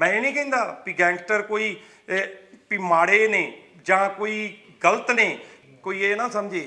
ਮੈਂ ਇਹ ਨਹੀਂ ਕਹਿੰਦਾ ਵੀ ਗੈਂਗਸਟਰ ਕੋਈ ਵੀ ਮਾੜੇ ਨੇ ਜਾਂ ਕੋਈ ਗਲਤ ਨੇ। ਕੋਈ ਇਹ ਨਾ ਸਮਝੇ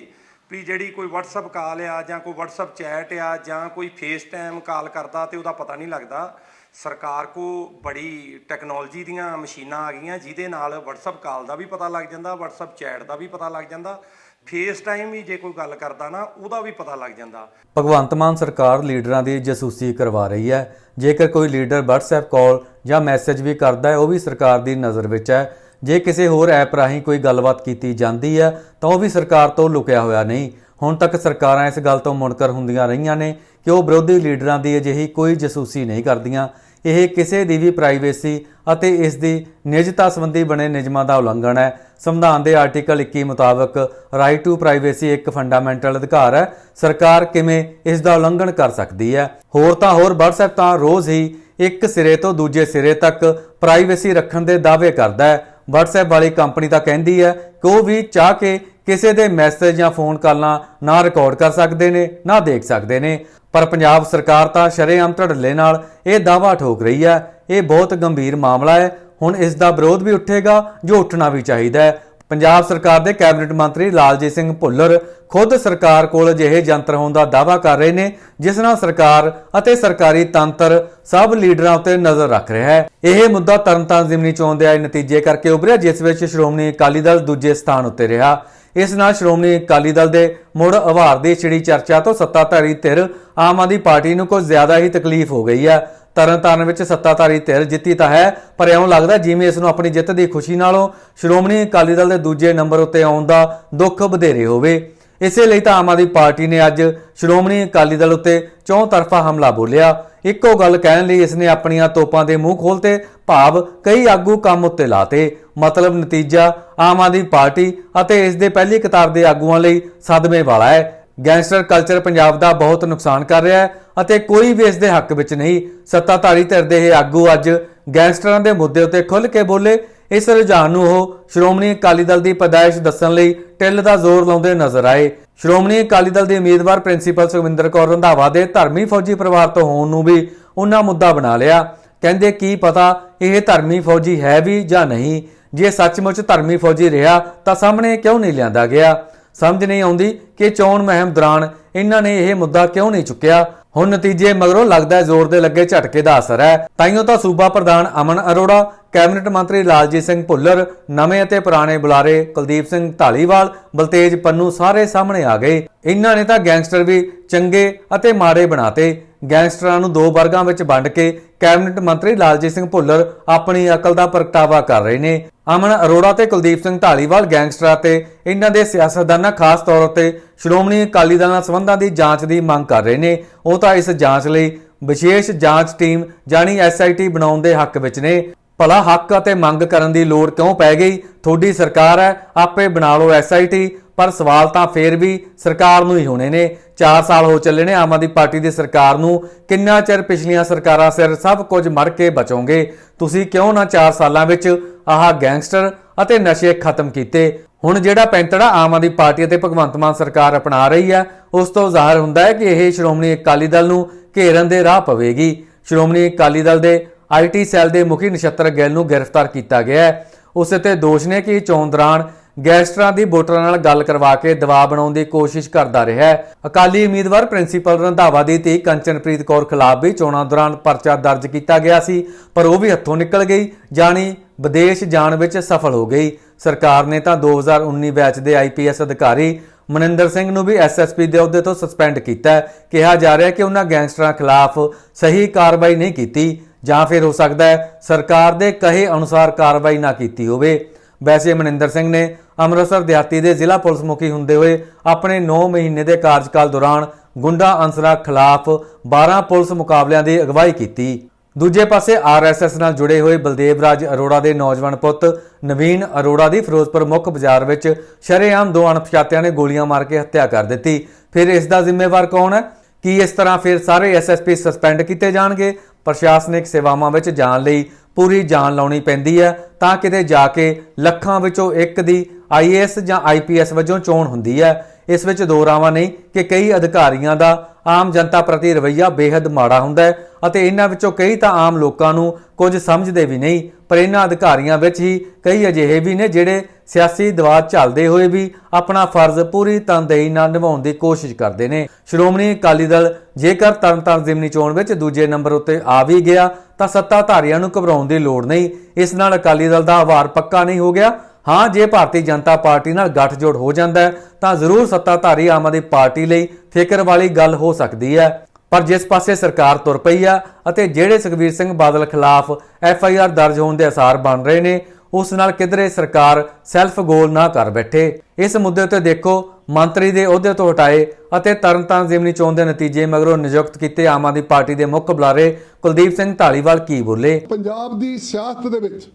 ਵੀ ਜਿਹੜੀ ਕੋਈ WhatsApp ਕਾਲ ਆ ਜਾਂ ਕੋਈ WhatsApp ਚੈਟ ਆ ਜਾਂ ਕੋਈ FaceTime ਕਾਲ ਕਰਦਾ ਤੇ ਉਹਦਾ ਪਤਾ ਨਹੀਂ ਲੱਗਦਾ। ਸਰਕਾਰ ਕੋ ਬੜੀ ਟੈਕਨੋਲੋਜੀ ਦੀਆਂ ਮਸ਼ੀਨਾਂ ਆ ਗਈਆਂ ਜਿਹਦੇ ਨਾਲ WhatsApp ਕਾਲ ਦਾ ਵੀ ਪਤਾ ਲੱਗ ਜਾਂਦਾ, WhatsApp ਚੈਟ ਦਾ ਵੀ ਪਤਾ ਲੱਗ ਜਾਂਦਾ। FaceTime ਵੀ ਜੇ ਕੋਈ ਗੱਲ ਕਰਦਾ ਨਾ, ਉਹਦਾ ਵੀ ਪਤਾ ਲੱਗ ਜਾਂਦਾ। ਭਗਵੰਤ ਮਾਨ ਸਰਕਾਰ ਲੀਡਰਾਂ ਦੀ ਜਸੂਸੀ ਕਰਵਾ ਰਹੀ ਹੈ। ਜੇਕਰ ਕੋਈ ਲੀਡਰ WhatsApp ਕਾਲ ਜਾਂ ਮੈਸੇਜ ਵੀ ਕਰਦਾ ਹੈ, ਉਹ ਵੀ ਸਰਕਾਰ ਦੀ ਨਜ਼ਰ ਵਿੱਚ ਹੈ। ਜੇ ਕਿਸੇ ਹੋਰ ਐਪ ਰਾਹੀਂ ਕੋਈ ਗੱਲਬਾਤ ਕੀਤੀ ਜਾਂਦੀ ਹੈ, ਤਾਂ ਉਹ ਵੀ ਸਰਕਾਰ ਤੋਂ ਲੁਕਿਆ ਹੋਇਆ ਨਹੀਂ। ਹੁਣ ਤੱਕ ਸਰਕਾਰਾਂ ਇਸ ਗੱਲ ਤੋਂ ਮੁਨਕਰ ਹੁੰਦੀਆਂ ਰਹੀਆਂ ਨੇ ਕਿ ਉਹ ਵਿਰੋਧੀ ਲੀਡਰਾਂ ਦੀ ਅਜਿਹੀ ਕੋਈ ਜਾਸੂਸੀ ਨਹੀਂ ਕਰਦੀਆਂ। ਇਹ ਕਿਸੇ ਦੀ ਵੀ ਪ੍ਰਾਈਵੇਸੀ ਅਤੇ ਇਸ ਦੀ ਨਿਜਤਾ ਸੰਬੰਧੀ ਬਣੇ ਨਿਯਮਾਂ ਦਾ ਉਲੰਘਣ ਹੈ। ਸੰਵਿਧਾਨ ਦੇ ਆਰਟੀਕਲ 21 ਮੁਤਾਬਕ ਰਾਈਟ ਟੂ ਪ੍ਰਾਈਵੇਸੀ ਇੱਕ ਫੰਡਾਮੈਂਟਲ ਅਧਿਕਾਰ ਹੈ। ਸਰਕਾਰ ਕਿਵੇਂ ਇਸ ਦਾ ਉਲੰਘਣ ਕਰ ਸਕਦੀ ਹੈ? ਹੋਰ ਤਾਂ ਹੋਰ WhatsApp ਤਾਂ ਰੋਜ਼ ਹੀ ਇੱਕ ਸਿਰੇ ਤੋਂ ਦੂਜੇ ਸਿਰੇ ਤੱਕ ਪ੍ਰਾਈਵੇਸੀ ਰੱਖਣ ਦੇ ਦਾਅਵੇ ਕਰਦਾ ਹੈ। WhatsApp ਵਾਲੀ ਕੰਪਨੀ ਤਾਂ ਕਹਿੰਦੀ ਹੈ ਕਿ ਉਹ ਵੀ ਚਾਹ ਕੇ ਕਿਸੇ ਦੇ ਮੈਸੇਜ ਜਾਂ ਫੋਨ ਕਾਲਾਂ ਨਾ ਰਿਕਾਰਡ ਕਰ ਸਕਦੇ ਨੇ, ਨਾ ਦੇਖ ਸਕਦੇ ਨੇ। ਪਰ ਪੰਜਾਬ ਸਰਕਾਰ ਤਾਂ ਸ਼ਰੇਆਮ ਧੜੱਲੇ ਨਾਲ ਇਹ ਦਾਅਵਾ ਠੋਕ ਰਹੀ ਹੈ। ਇਹ ਬਹੁਤ ਗੰਭੀਰ ਮਾਮਲਾ ਹੈ। ਹੁਣ ਇਸ ਦਾ ਵਿਰੋਧ ਵੀ ਉੱਠੇਗਾ, ਜੋ ਉੱਠਣਾ ਵੀ ਚਾਹੀਦਾ ਹੈ। ਪੰਜਾਬ ਸਰਕਾਰ ਦੇ ਕੈਬਨਿਟ ਮੰਤਰੀ ਲਾਲਜੀਤ ਸਿੰਘ ਭੁੱਲਰ ਖੁਦ ਸਰਕਾਰ ਕੋਲ ਅਜਿਹੇ ਯੰਤਰ ਹੋਣ ਦਾ ਦਾਅਵਾ ਕਰ ਰਹੇ ਨੇ, ਜਿਸ ਨਾਲ ਸਰਕਾਰ ਅਤੇ ਸਰਕਾਰੀ ਤੰਤਰ ਸਭ ਲੀਡਰਾਂ ਉੱਤੇ ਨਜ਼ਰ ਰੱਖ ਰਿਹਾ ਹੈ। ਇਹ ਮੁੱਦਾ ਤਰਨਤਾਰਨ ਜ਼ਿਮਨੀ ਚੋਣ ਦੇ ਆਏ ਨਤੀਜੇ ਕਰਕੇ ਉਭਰਿਆ, ਜਿਸ ਵਿੱਚ ਸ਼੍ਰੋਮਣੀ ਅਕਾਲੀ ਦਲ ਦੂਜੇ ਸਥਾਨ ਉੱਤੇ ਰਿਹਾ। ਇਸ ਨਾਲ ਸ਼੍ਰੋਮਣੀ ਅਕਾਲੀ ਦਲ ਦੇ ਮੁੜ ਆਭਾਰ ਦੀ ਛਿੜੀ ਚਰਚਾ ਤੋਂ ਸੱਤਾਧਾਰੀ ਧਿਰ ਆਮ ਆਦਮੀ ਪਾਰਟੀ ਨੂੰ ਕੁਝ ਜ਼ਿਆਦਾ ਹੀ ਤਕਲੀਫ ਹੋ ਗਈ ਹੈ। ਤਰਨਤਾਰਨ ਵਿੱਚ ਸੱਤਾਧਾਰੀ ਧਿਰ ਜਿੱਤੀ ਤਾਂ ਹੈ, ਪਰ ਇਉਂ ਲੱਗਦਾ ਜਿਵੇਂ ਇਸ ਨੂੰ ਆਪਣੀ ਜਿੱਤ ਦੀ ਖੁਸ਼ੀ ਨਾਲੋਂ ਸ਼੍ਰੋਮਣੀ ਅਕਾਲੀ ਦਲ ਦੇ ਦੂਜੇ ਨੰਬਰ ਉੱਤੇ ਆਉਣ ਦਾ ਦੁੱਖ ਵਧੇਰੇ ਹੋਵੇ। ਇਸੇ ਲਈ ਤਾਂ ਆਮ ਆਦਮੀ ਪਾਰਟੀ ਨੇ ਅੱਜ ਸ਼੍ਰੋਮਣੀ ਅਕਾਲੀ ਦਲ ਉੱਤੇ ਚੌਂ ਤਰਫਾ ਹਮਲਾ ਬੋਲਿਆ। ਇੱਕੋ ਗੱਲ ਕਹਿਣ ਲਈ ਇਸ ਨੇ ਆਪਣੀਆਂ ਤੋਪਾਂ ਦੇ ਮੂੰਹ ਖੋਲਤੇ, ਭਾਵ ਕਈ ਆਗੂ ਕੰਮ ਉੱਤੇ ਲਾਤੇ। ਮਤਲਬ ਨਤੀਜਾ, ਆਮ ਆਦਮੀ ਪਾਰਟੀ ਅਤੇ ਇਸ ਦੇ ਪਹਿਲੀ ਕਤਾਰ ਦੇ ਆਗੂਆਂ ਲਈ ਸਦਮੇ ਵਾਲਾ ਹੈ। ਗੈਂਗਸਟਰ ਕਲਚਰ ਪੰਜਾਬ ਦਾ ਬਹੁਤ ਨੁਕਸਾਨ ਕਰ ਰਿਹਾ ਹੈ ਅਤੇ ਕੋਈ ਵੀ ਇਸ ਦੇ ਹੱਕ ਵਿੱਚ ਨਹੀਂ। ਸੱਤਾਧਾਰੀ ਧਿਰ ਦੇ ਇਹ ਆਗੂ ਅੱਜ ਗੈਂਗਸਟਰਾਂ ਦੇ ਮੁੱਦੇ ਉੱਤੇ ਖੁੱਲ੍ਹ ਕੇ ਬੋਲੇ। ਇਸ ਰੁਝਾਨ ਨੂੰ ਉਹ ਸ਼੍ਰੋਮਣੀ ਅਕਾਲੀ ਦਲ ਦੀ ਪਦਾਇਸ਼ ਦੱਸਣ ਲਈ ਟਿੱਲ ਦਾ ਜ਼ੋਰ ਲਾਉਂਦੇ ਨਜ਼ਰ ਆਏ। ਸ਼੍ਰੋਮਣੀ ਅਕਾਲੀ ਦਲ ਦੇ ਉਮੀਦਵਾਰ ਪ੍ਰਿੰਸੀਪਲ ਸੁਖਵਿੰਦਰ ਕੌਰ ਰੰਧਾਵਾ ਦੇ ਧਰਮੀ ਫੌਜੀ ਪਰਿਵਾਰ ਤੋਂ ਹੋਣ ਨੂੰ ਵੀ ਉਹਨਾਂ ਮੁੱਦਾ ਬਣਾ ਲਿਆ। ਕਹਿੰਦੇ, ਕੀ ਪਤਾ ਇਹ ਧਰਮੀ ਫੌਜੀ ਹੈ ਵੀ ਜਾਂ ਨਹੀਂ? ਜੇ ਸੱਚਮੁੱਚ ਧਰਮੀ ਫੌਜੀ ਰਿਹਾ, ਤਾਂ ਸਾਹਮਣੇ ਕਿਉਂ ਨਹੀਂ ਲਿਆਂਦਾ ਗਿਆ? ਸਮਝ ਨਹੀਂ ਆਉਂਦੀ ਕਿ ਚੋਣ ਮਹਿਮ ਦੌਰਾਨ ਇਹਨਾਂ ਨੇ ਇਹ ਮੁੱਦਾ ਕਿਉਂ ਨਹੀਂ ਚੁੱਕਿਆ? ਹੁਣ ਨਤੀਜੇ ਮਗਰੋਂ ਲੱਗਦਾ ਹੈ ਜ਼ੋਰ ਦੇ ਲੱਗੇ ਝਟਕੇ ਦਾ ਅਸਰ ਹੈ। ਤਾਈਓ ਤਾਂ ਸੂਬਾ ਪ੍ਰਧਾਨ ਅਮਨ ਅਰੋੜਾ, ਕੈਬਨਿਟ ਮੰਤਰੀ ਲਾਲਜੀਤ ਸਿੰਘ ਭੁੱਲਰ, ਨਵੇਂ ਅਤੇ ਪੁਰਾਣੇ ਬੁਲਾਰੇ ਕੁਲਦੀਪ ਸਿੰਘ ਢਾਲੀਵਾਲ, ਬਲਤੇਜ ਪੰਨੂ ਸਾਰੇ ਸਾਹਮਣੇ ਆ ਗਏ। ਇਹਨਾਂ ਨੇ ਤਾਂ ਗੈਂਗਸਟਰ ਵੀ ਚੰਗੇ ਅਤੇ ਮਾੜੇ ਬਣਾਤੇ। ਗੈਂਗਸਟਰਾਂ ਨੂੰ ਦੋ ਵਰਗਾਂ ਵਿੱਚ ਵੰਡ ਕੇ ਕੈਬਨਿਟ ਮੰਤਰੀ ਲਾਲਜੀਤ ਸਿੰਘ ਭੁੱਲਰ ਆਪਣੀ ਅਕਲ ਦਾ ਪ੍ਰਗਟਾਵਾ ਕਰ ਰਹੇ ਨੇ। ਅਮਨ ਅਰੋੜਾ ਤੇ ਕੁਲਦੀਪ ਸਿੰਘ ਢਾਲੀਵਾਲ ਗੈਂਗਸਟਰਾਂ ਤੇ ਇਹਨਾਂ ਦੇ ਸਿਆਸਤਦਾਨਾਂ ਖਾਸ ਤੌਰ ਉੱਤੇ ਸ਼੍ਰੋਮਣੀ ਅਕਾਲੀ ਦਲ ਨਾਲ ਸੰਬੰਧਾਂ ਦੀ ਜਾਂਚ ਦੀ ਮੰਗ ਕਰ ਰਹੇ ਨੇ। ਉਹ ਤਾਂ ਇਸ ਜਾਂਚ ਲਈ ਵਿਸ਼ੇਸ਼ ਜਾਂਚ ਟੀਮ ਜਾਨੀ ਐਸਆਈਟੀ ਬਣਾਉਣ ਦੇ ਹੱਕ ਵਿੱਚ ਨੇ। ਭਲਾ ਹੱਕ ਅਤੇ ਮੰਗ ਕਰਨ ਦੀ ਲੋੜ ਕਿਉਂ ਪੈ ਗਈ? ਤੁਹਾਡੀ ਸਰਕਾਰ ਹੈ, ਆਪੇ ਬਣਾ ਲਓ ਐਸਆਈਟੀ ਪਰ ਸਵਾਲ ਤਾਂ ਫੇਰ ਵੀ ਸਰਕਾਰ ਨੂੰ ਹੀ ਹੋਣੇ ਨੇ। 4 ਸਾਲ ਹੋ ਚੱਲੇ ਨੇ ਆਮ ਆਦਮੀ ਪਾਰਟੀ ਦੀ ਸਰਕਾਰ ਨੂੰ। ਕਿੰਨਾ ਚਿਰ ਪਿਛਲੀਆਂ ਸਰਕਾਰਾਂ ਸਿਰ ਸਭ ਕੁਝ ਮਰ ਕੇ ਬਚੋਗੇ? ਤੁਸੀਂ ਕਿਉਂ ਨਾ 4 ਸਾਲਾਂ ਵਿੱਚ ਆਹ ਗੈਂਗਸਟਰ ਅਤੇ ਨਸ਼ੇ ਖਤਮ ਕੀਤੇ? ਹੁਣ ਜਿਹੜਾ ਪੈਂਤੜਾ ਆਮ ਆਦਮੀ ਪਾਰਟੀ ਅਤੇ ਭਗਵੰਤ ਮਾਨ ਸਰਕਾਰ ਅਪਣਾ ਰਹੀ ਹੈ, ਉਸ ਤੋਂ ਜ਼ਾਹਰ ਹੁੰਦਾ ਹੈ ਕਿ ਇਹ ਸ਼੍ਰੋਮਣੀ ਅਕਾਲੀ ਦਲ ਨੂੰ ਘੇਰਨ ਦੇ ਰਾਹ ਪਵੇਗੀ। ਸ਼੍ਰੋਮਣੀ ਅਕਾਲੀ ਦਲ ਦੇ ਆਈਟੀ ਸੈੱਲ ਦੇ ਮੁਖੀ ਨਛੱਤਰ ਗਿੱਲ ਨੂੰ ਗ੍ਰਿਫਤਾਰ ਕੀਤਾ ਗਿਆ ਹੈ। ਉਸ ਤੇ ਦੋਸ਼ ਨੇ ਕਿ ਚੋਣ ਦੌਰਾਨ ਗੈਸਟਰਾਂ ਦੀ ਵੋਟਰਾਂ ਨਾਲ ਗੱਲ ਕਰਵਾ ਕੇ ਦਬਾਅ ਬਣਾਉਣ ਦੀ ਕੋਸ਼ਿਸ਼ ਕਰਦਾ ਰਿਹਾ ਹੈ। ਅਕਾਲੀ ਉਮੀਦਵਾਰ ਪ੍ਰਿੰਸੀਪਲ ਰੰਧਾਵਾ ਦੀ ਧੀ ਕੰਚਨਪ੍ਰੀਤ ਕੌਰ ਖਿਲਾਫ ਵੀ ਚੋਣਾਂ ਦੌਰਾਨ ਪਰਚਾ ਦਰਜ ਕੀਤਾ ਗਿਆ ਸੀ, ਪਰ ਉਹ ਵੀ ਹੱਥੋਂ ਨਿਕਲ ਗਈ ਜਾਣੀ ਵਿਦੇਸ਼ ਜਾਣ ਵਿੱਚ ਸਫਲ ਹੋ ਗਈ। ਸਰਕਾਰ ਨੇ ਤਾਂ 2019 ਬੈਚ ਦੇ ਆਈਪੀਐਸ ਅਧਿਕਾਰੀ ਮਨਿੰਦਰ ਸਿੰਘ ਨੂੰ ਵੀ ਐਸਐਸਪੀ ਦੇ ਅਹੁਦੇ ਤੋਂ ਸਸਪੈਂਡ ਕੀਤਾ ਕਿਹਾ ਜਾ ਰਿਹਾ ਕਿ ਉਹਨਾਂ ਗੈਂਗਸਟਰਾਂ ਖਿਲਾਫ ਸਹੀ ਕਾਰਵਾਈ ਨਹੀਂ ਕੀਤੀ, ਜਾਂ ਫਿਰ ਹੋ ਸਕਦਾ ਹੈ ਸਰਕਾਰ ਦੇ ਕਹੇ ਅਨੁਸਾਰ ਕਾਰਵਾਈ ਨਾ ਕੀਤੀ ਹੋਵੇ। ਵੈਸੇ ਮਨਿੰਦਰ ਸਿੰਘ ਨੇ ਅੰਮ੍ਰਿਤਸਰ ਦਿਹਾਤੀ ਦੇ ਜ਼ਿਲ੍ਹਾ ਪੁਲਿਸ ਮੁਖੀ ਹੁੰਦੇ ਹੋਏ ਆਪਣੇ 9 ਮਹੀਨੇ ਦੇ ਕਾਰਜਕਾਲ ਦੌਰਾਨ ਗੁੰਡਾ ਅਨਸਰਾਂ ਖਿਲਾਫ 12 ਪੁਲਿਸ ਮੁਕਾਬਲਿਆਂ ਦੀ ਅਗਵਾਈ ਕੀਤੀ। ਦੂਜੇ ਪਾਸੇ ਆਰਐਸਐਸ ਨਾਲ ਜੁੜੇ ਹੋਏ ਬਲਦੇਵ ਰਾਜ ਅਰੋੜਾ ਦੇ ਨੌਜਵਾਨ ਪੁੱਤ ਨਵੀਨ ਅਰੋੜਾ ਦੀ ਫਿਰੋਜ਼ਪੁਰ ਮੁੱਖ ਬਾਜ਼ਾਰ ਵਿੱਚ ਸ਼ਰੇਆਮ ਦੋ ਅਣਪਛਾਤਿਆਂ ਨੇ ਗੋਲੀਆਂ ਮਾਰ ਕੇ ਹੱਤਿਆ ਕਰ ਦਿੱਤੀ। ਫਿਰ ਇਸ ਦਾ ਜ਼ਿੰਮੇਵਾਰ ਕੌਣ ਹੈ? ਕੀ ਇਸ ਤਰ੍ਹਾਂ ਫਿਰ ਸਾਰੇ ਐਸਐਸਪੀ ਸਸਪੈਂਡ ਕੀਤੇ ਜਾਣਗੇ? ਪ੍ਰਸ਼ਾਸਨਿਕ ਸੇਵਾਵਾਂ ਵਿੱਚ ਜਾਣ ਲਈ ਪੂਰੀ ਜਾਨ ਲਾਉਣੀ ਪੈਂਦੀ ਹੈ ਤਾਂ ਕਿਤੇ ਜਾ ਕੇ ਲੱਖਾਂ ਵਿੱਚੋਂ ਇੱਕ ਦੀ ਆਈਏਐਸ ਜਾਂ ਆਈਪੀਐਸ ਵਜੋਂ ਚੋਣ ਹੁੰਦੀ ਹੈ। ਇਸ ਵਿੱਚ ਦੋ ਰਾਵਾਂ ਨਹੀਂ ਕਿ ਕਈ ਅਧਿਕਾਰੀਆਂ ਦਾ ਆਮ ਜਨਤਾ ਪ੍ਰਤੀ ਰਵੱਈਆ ਬੇहद ਮਾੜਾ ਹੁੰਦਾ ਹੈ ਅਤੇ ਇਹਨਾਂ ਵਿੱਚੋਂ ਕਈ ਤਾਂ ਆਮ ਲੋਕਾਂ ਨੂੰ ਕੁਝ ਸਮਝਦੇ ਵੀ ਨਹੀਂ, ਪਰ ਇਹਨਾਂ ਅਧਿਕਾਰੀਆਂ ਵਿੱਚ ਹੀ ਕਈ ਅਜਿਹੇ ਵੀ ਨੇ ਜਿਹੜੇ ਸਿਆਸੀ ਦਬਾਅ ਝੱਲਦੇ ਹੋਏ ਵੀ ਆਪਣਾ ਫਰਜ਼ ਪੂਰੀ ਤਨਦੇਹੀ ਨਾਲ ਨਿਭਾਉਣ ਦੀ ਕੋਸ਼ਿਸ਼ ਕਰਦੇ ਨੇ। ਸ਼੍ਰੋਮਣੀ ਅਕਾਲੀ ਦਲ ਜੇਕਰ ਤਰਨਤਾਰਨ ਜ਼ਿਮਨੀ ਚੋਣ ਵਿੱਚ ਦੂਜੇ ਨੰਬਰ ਉੱਤੇ ਆ ਵੀ ਗਿਆ ਤਾਂ ਸੱਤਾਧਾਰੀਆਂ ਨੂੰ ਘਬਰਾਉਣ ਦੀ ਲੋੜ ਨਹੀਂ। ਇਸ ਨਾਲ ਅਕਾਲੀ ਦਲ ਦਾ ਆਵਾਰ ਪੱਕਾ ਨਹੀਂ ਹੋ ਗਿਆ। ਹਾਂ, ਜੇ ਭਾਰਤੀ ਜਨਤਾ ਪਾਰਟੀ ਨਾਲ ਗੱਠਜੋੜ ਹੋ ਜਾਂਦਾ ਹੈ, ਤਾਂ ਜ਼ਰੂਰ ਸੱਤਾਧਾਰੀ ਆਮ ਆਦਮੀ ਪਾਰਟੀ ਲਈ ਫਿਕਰ ਵਾਲੀ ਗੱਲ ਹੋ ਸਕਦੀ ਹੈ। ਪਰ ਜਿਸ ਪਾਸੇ ਸਰਕਾਰ ਤੁਰ ਪਈ ਆ ਅਤੇ ਜਿਹੜੇ ਸੁਖਬੀਰ ਸਿੰਘ ਬਾਦਲ ਖਿਲਾਫ ਐਫ ਆਈ ਆਰ ਦਰਜ ਹੋਣ ਦੇ ਅਸਾਰ ਬਣ ਰਹੇ ਨੇ ਉਸ ਨਾਲ ਕਿਧਰੇ ਸਰਕਾਰ ਸੈਲਫ ਗੋਲ ਨਾ ਕਰ ਬੈਠੇ। ਇਸ ਮੁੱਦੇ ਉੱਤੇ ਦੇਖੋ, ਮੰਤਰੀ ਦੇ ਅਹੁਦੇ ਤੋਂ ਹਟਾਏ ਅਤੇ ਤਰਨਤਾਰਨ ਜ਼ਿਮਨੀ ਚੋਣ ਦੇ ਨਤੀਜੇ ਮਗਰੋਂ ਨਿਯੁਕਤ ਕੀਤੇ ਆਮ ਆਦਮੀ ਪਾਰਟੀ ਦੇ ਮੁੱਖ ਬੁਲਾਰੇ ਕੁਲਦੀਪ ਸਿੰਘ ਢਾਲੀਵਾਲ ਕੀ ਬੋਲੇ? ਪੰਜਾਬ ਦੀ ਸਿਆਸਤ ਦੇ ਵਿੱਚ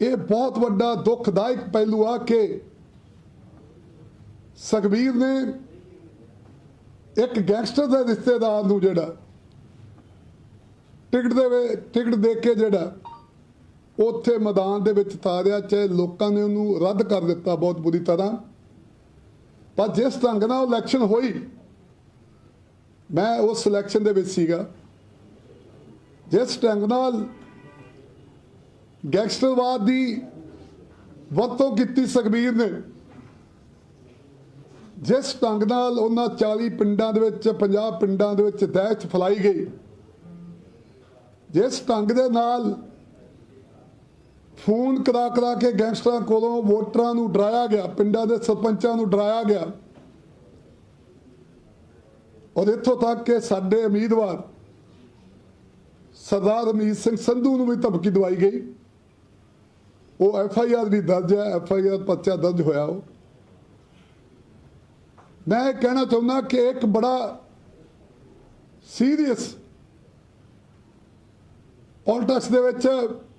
ਇਹ ਬਹੁਤ ਵੱਡਾ ਦੁਖਦਾਇਕ ਪਹਿਲੂ ਆ ਕਿ ਸੁਖਬੀਰ ਨੇ ਇੱਕ ਗੈਂਗਸਟਰ ਦੇ ਰਿਸ਼ਤੇਦਾਰ ਨੂੰ ਜਿਹੜਾ, ਟਿਕਟ ਦੇ ਟਿਕਟ ਦੇ ਕੇ ਜਿਹੜਾ ਉੱਥੇ ਮੈਦਾਨ ਦੇ ਵਿੱਚ ਤਾਰਿਆ ਚਾਹੇ ਲੋਕਾਂ ਨੇ ਉਹਨੂੰ ਰੱਦ ਕਰ ਦਿੱਤਾ ਬਹੁਤ ਬੁਰੀ ਤਰ੍ਹਾਂ। ਪਰ ਜਿਸ ਢੰਗ ਨਾਲ ਉਹ ਇਲੈਕਸ਼ਨ ਹੋਈ, ਮੈਂ ਉਸ ਇਲੈਕਸ਼ਨ ਦੇ ਵਿੱਚ ਸੀਗਾ। ਜਿਸ ਢੰਗ ਨਾਲ ਗੈਂਗਸਟਰਵਾਦ ਦੀ ਵਰਤੋਂ ਕੀਤੀ ਸੁਖਬੀਰ ਨੇ, ਜਿਸ ਢੰਗ ਨਾਲ ਉਹਨਾਂ 40 ਪਿੰਡਾਂ ਦੇ ਵਿੱਚ 50 ਪਿੰਡਾਂ ਦੇ ਵਿੱਚ ਦਹਿਸ਼ਤ ਫੈਲਾਈ ਗਈ, ਜਿਸ ਢੰਗ ਦੇ ਨਾਲ ਫੋਨ ਕਰਾ ਕਰਾ ਕੇ ਗੈਂਗਸਟਰਾਂ ਕੋਲੋਂ ਵੋਟਰਾਂ ਨੂੰ ਡਰਾਇਆ ਗਿਆ, ਪਿੰਡਾਂ ਦੇ ਸਰਪੰਚਾਂ ਨੂੰ ਡਰਾਇਆ ਗਿਆ। ਔਰ ਇੱਥੋਂ ਤੱਕ ਕਿ ਸਾਡੇ ਉਮੀਦਵਾਰ ਸਰਦਾਰ ਅਮੀਤ ਸਿੰਘ ਸੰਧੂ ਨੂੰ ਵੀ ਧਮਕੀ ਦਵਾਈ ਗਈ। ਉਹ ਐਫ ਆਈ ਆਰ ਵੀ ਦਰਜ ਹੈ, ਐਫ ਆਈ ਆਰ ਪਰਚਾ ਦਰਜ ਹੋਇਆ ਉਹ। ਮੈਂ ਇਹ ਕਹਿਣਾ ਚਾਹੁੰਦਾ ਕਿ ਇੱਕ ਬੜਾ ਸੀਰੀਅਸ ਪੋਲਿਟਿਕਸ ਦੇ ਵਿੱਚ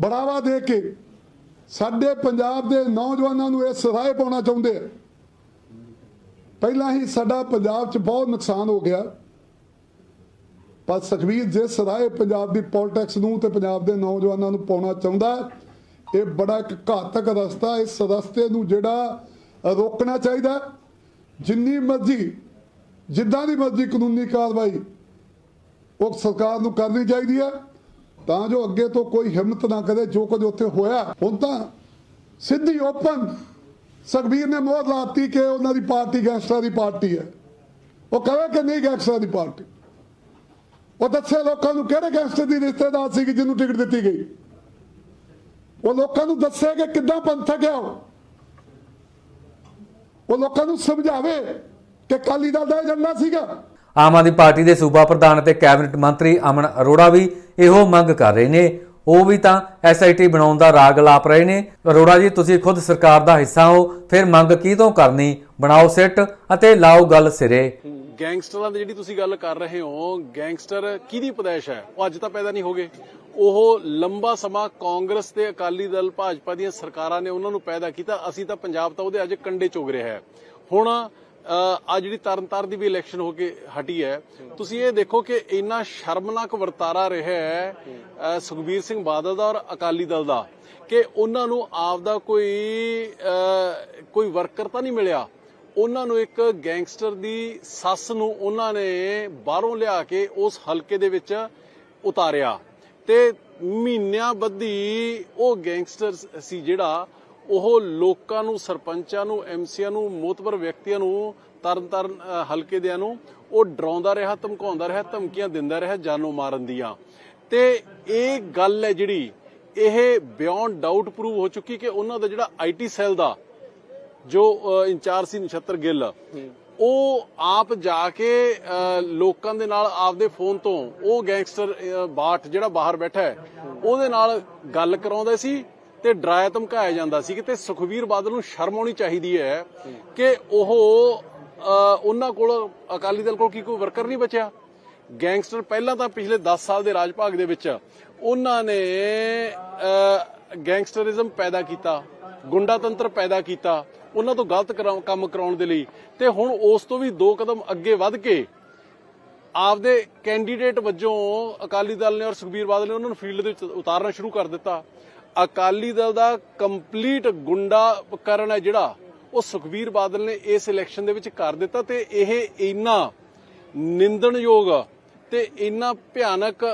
ਬੜਾਵਾ ਦੇ ਕੇ ਸਾਡੇ ਪੰਜਾਬ ਦੇ ਨੌਜਵਾਨਾਂ ਨੂੰ ਇਹ ਸਰਾਏ ਪਾਉਣਾ ਚਾਹੁੰਦੇ ਆ। ਪਹਿਲਾਂ ਹੀ ਸਾਡਾ ਪੰਜਾਬ 'ਚ ਬਹੁਤ ਨੁਕਸਾਨ ਹੋ ਗਿਆ। ਪਰ ਸੁਖਬੀਰ, ਜੇ ਸਰਾਏ ਪੰਜਾਬ ਦੀ ਪੋਲਿਟਿਕਸ ਨੂੰ ਤੇ ਪੰਜਾਬ ਦੇ ਨੌਜਵਾਨਾਂ ਨੂੰ ਪਾਉਣਾ ਚਾਹੁੰਦਾ, ਇਹ ਬੜਾ ਇੱਕ ਘਾਤਕ ਰਸਤਾ, ਇਸ ਰਸਤੇ ਨੂੰ ਜਿਹੜਾ ਰੋਕਣਾ ਚਾਹੀਦਾ। ਜਿੰਨੀ ਮਰਜ਼ੀ, ਜਿੱਦਾਂ ਦੀ ਮਰਜ਼ੀ ਕਾਨੂੰਨੀ ਕਾਰਵਾਈ ਉਹ ਸਰਕਾਰ ਨੂੰ ਕਰਨੀ ਚਾਹੀਦੀ ਹੈ ਤਾਂ ਜੋ ਅੱਗੇ ਤੋਂ ਕੋਈ ਹਿੰਮਤ ਨਾ ਕਰੇ, ਜੋ ਕੁਝ ਉੱਥੇ ਹੋਇਆ, ਹੁਣ ਤਾਂ ਸਿੱਧੀ ਓਪਨ ਸੁਖਬੀਰ ਨੇ ਮੋਹਰ ਲਾਤੀ ਕਿ ਉਹਨਾਂ ਦੀ ਪਾਰਟੀ ਗੈਂਗਸਟਰਾਂ ਦੀ ਪਾਰਟੀ ਹੈ। ਉਹ ਕਹੇ ਕਿ ਨਹੀਂ ਗੈਂਗਸਟਰਾਂ ਦੀ ਪਾਰਟੀ। ਉਹ ਦੱਸੇ ਲੋਕਾਂ ਨੂੰ ਕਿਹੜੇ ਗੈਂਗਸਟਰ ਦੀ ਰਿਸ਼ਤੇਦਾਰ ਸੀ ਜਿਹਨੂੰ ਟਿਕਟ ਦਿੱਤੀ ਗਈ। ਉਹ ਲੋਕਾਂ ਨੂੰ ਦੱਸੇ ਕਿ ਕਿੱਦਾਂ ਪੰਥਕ ਹੈ ਉਹ। ਉਹ ਲੋਕਾਂ ਨੂੰ ਸਮਝਾਵੇ ਕਿ ਅਕਾਲੀ ਦਲ ਦਾ ਏਜੰਡਾ ਸੀਗਾ। ਆਮ ਆਦਮੀ ਪਾਰਟੀ ਦੇ ਸੂਬਾ ਪ੍ਰਧਾਨ ਅਤੇ ਕੈਬਨਿਟ ਮੰਤਰੀ ਅਮਨ ਅਰੋੜਾ ਵੀ ਇਹੋ ਮੰਗ ਕਰ ਰਹੇ ਨੇ। ਉਹ ਵੀ ਤਾਂ ਐਸਆਈਟੀ ਬਣਾਉਣ ਦਾ ਰਾਗ ਲਾਪ ਰਹੇ ਨੇ। ਅਰੋੜਾ ਜੀ, ਤੁਸੀਂ ਖੁਦ ਸਰਕਾਰ ਦਾ ਹਿੱਸਾ ਹੋ, ਫਿਰ ਮੰਗ ਕੀ ਤੋਂ ਕਰਨੀ? ਬਣਾਓ ਸਿੱਟ ਅਤੇ ਲਾਓ ਗੱਲ ਸਿਰੇ। ਗੈਂਗਸਟਰਾਂ ਦੀ ਜਿਹੜੀ ਤੁਸੀਂ ਗੱਲ ਕਰ ਰਹੇ ਹੋ, ਗੈਂਗਸਟਰ ਕਿਹਦੀ ਪਦੈਸ਼ ਹੈ? ਉਹ ਅੱਜ ਤਾਂ ਪੈਦਾ ਨਹੀਂ ਹੋਗੇ ਉਹ ਲੰਬਾ ਸਮਾਂ ਕਾਂਗਰਸ ਤੇ ਅਕਾਲੀ ਦਲ, ਭਾਜਪਾ ਦੀਆਂ ਸਰਕਾਰਾਂ ਨੇ ਉਹਨਾਂ ਨੂੰ ਪੈਦਾ ਕੀਤਾ। ਅਸੀਂ ਤਾਂ ਪੰਜਾਬ ਤਾਂ ਉਹਦੇ ਅੱਜ ਕੰਡੇ ਚੁਗ ਰਿਹਾ ਹੈ। ਹੁਣ ਆ ਜਿਹੜੀ ਤਰਨਤਾਰ ਦੀ ਵੀ ਇਲੈਕਸ਼ਨ ਹੋ ਕੇ ਹਟੀ ਹੈ, ਤੁਸੀਂ ਇਹ ਦੇਖੋ ਕਿ ਇੰਨਾ ਸ਼ਰਮਨਾਕ ਵਰਤਾਰਾ ਰਿਹਾ ਹੈ ਸੁਖਬੀਰ ਸਿੰਘ ਬਾਦਲ ਦਾ ਔਰ ਅਕਾਲੀ ਦਲ ਦਾ, ਕਿ ਉਹਨਾਂ ਨੂੰ ਆਪ ਦਾ ਕੋਈ ਕੋਈ ਵਰਕਰ ਤਾਂ ਨਹੀਂ ਮਿਲਿਆ। ਉਹਨਾਂ ਨੂੰ ਇੱਕ ਗੈਂਗਸਟਰ ਦੀ ਸੱਸ ਨੂੰ ਉਹਨਾਂ ਨੇ ਬਾਹਰੋਂ ਲਿਆ ਕੇ ਉਸ ਹਲਕੇ ਦੇ ਵਿੱਚ ਉਤਾਰਿਆ। ਤੇ ਮਹੀਨਿਆਂ ਬੱਧੀ ਉਹ ਗੈਂਗਸਟਰ ਸੀ ਜਿਹੜਾ ਉਹ ਲੋਕਾਂ ਨੂੰ, ਸਰਪੰਚਾਂ ਨੂੰ ਐਮਸੀਆਂ ਨੂੰ, ਮੋਤਬਰ ਵਿਅਕਤੀਆਂ ਨੂੰ ਤਰਨ ਹਲਕੇ ਦਿਆਂ ਨੂੰ ਉਹ ਡਰਾਉਂਦਾ ਰਿਹਾ, ਧਮਕਾਉਂਦਾ ਰਿਹਾ, ਧਮਕੀਆਂ ਦਿੰਦਾ ਰਿਹਾ ਜਾਨੋਂ ਮਾਰਨ ਦੀਆਂ। ਤੇ ਇਹ ਗੱਲ ਹੈ ਜਿਹੜੀ, ਇਹ ਬਿਯੋਂਡ ਡਾਊਟ ਪ੍ਰੂਵ ਹੋ ਚੁੱਕੀ ਕਿ ਉਹਨਾਂ ਦਾ ਜਿਹੜਾ ਆਈਟੀ ਸੈੱਲ ਦਾ, ਜੋ ਇੰਚਾਰਜ ਸੀ ਨਛੱਤਰ ਗਿੱਲ, ਉਹ ਆਪ ਜਾ ਕੇ ਲੋਕਾਂ ਦੇ ਨਾਲ ਆਪਦੇ ਫੋਨ ਤੋਂ, ਉਹ ਗੈਂਗਸਟਰ ਬਾਠ ਜਿਹੜਾ ਬਾਹਰ ਬੈਠਾ ਹੈ, ਉਹਦੇ ਨਾਲ ਗੱਲ ਕਰਾਉਂਦਾ ਸੀ ਤੇ ਡਰਾਇਆ ਧਮਕਾਇਆ ਜਾਂਦਾ ਸੀ ਕਿ ਤੇ ਸੁਖਵੀਰ ਬਾਦਲ ਨੂੰ ਸ਼ਰਮ ਆਉਣੀ ਚਾਹੀਦੀ ਹੈ ਕਿ ਉਹ ਉਹਨਾਂ ਕੋਲ, ਅਕਾਲੀ ਦਲ ਕੋਲ ਕੀ ਕੋਈ ਵਰਕਰ ਨਹੀਂ ਬਚਿਆ? ਗੈਂਗਸਟਰ ਪਹਿਲਾਂ ਤਾਂ ਪਿਛਲੇ 10 ਸਾਲ ਦੇ ਰਾਜ ਭਾਗ ਦੇ ਵਿੱਚ ਉਹਨਾਂ ਨੇ ਗੈਂਗਸਟਰਿਜ਼ਮ ਪੈਦਾ ਕੀਤਾ, ਗੁੰਡਾਤੰਤਰ ਪੈਦਾ ਕੀਤਾ, ਉਹਨਾਂ ਤੋਂ ਗਲਤ ਕਰਾਉ- ਕੰਮ ਕਰਾਉਣ ਦੇ ਲਈ। ਤੇ ਹੁਣ ਉਸ ਤੋਂ ਵੀ ਦੋ ਕਦਮ ਅੱਗੇ ਵੱਧ ਕੇ ਆਪਦੇ ਕੈਂਡੀਡੇਟ ਵਜੋਂ ਅਕਾਲੀ ਦਲ ਨੇ ਔਰ ਸੁਖਬੀਰ ਬਾਦਲ ਨੇ ਉਹਨਾਂ ਨੂੰ ਫੀਲਡ ਦੇ ਵਿੱਚ ਉਤਾਰਨਾ ਸ਼ੁਰੂ ਕਰ ਦਿੱਤਾ। ਅਕਾਲੀ ਦਲ ਦਾ ਕੰਪਲੀਟ ਗੁੰਡਾ ਕਰਨ ਹੈ ਜਿਹੜਾ, ਉਹ ਸੁਖਬੀਰ ਬਾਦਲ ਨੇ ਇਸ ਇਲੈਕਸ਼ਨ ਦੇ ਵਿੱਚ ਕਰ ਦਿੱਤਾ ਤੇ ਇਹ ਇੰਨਾ ਨਿੰਦਣਯੋਗ ਤੇ ਇੰਨਾ ਭਿਆਨਕ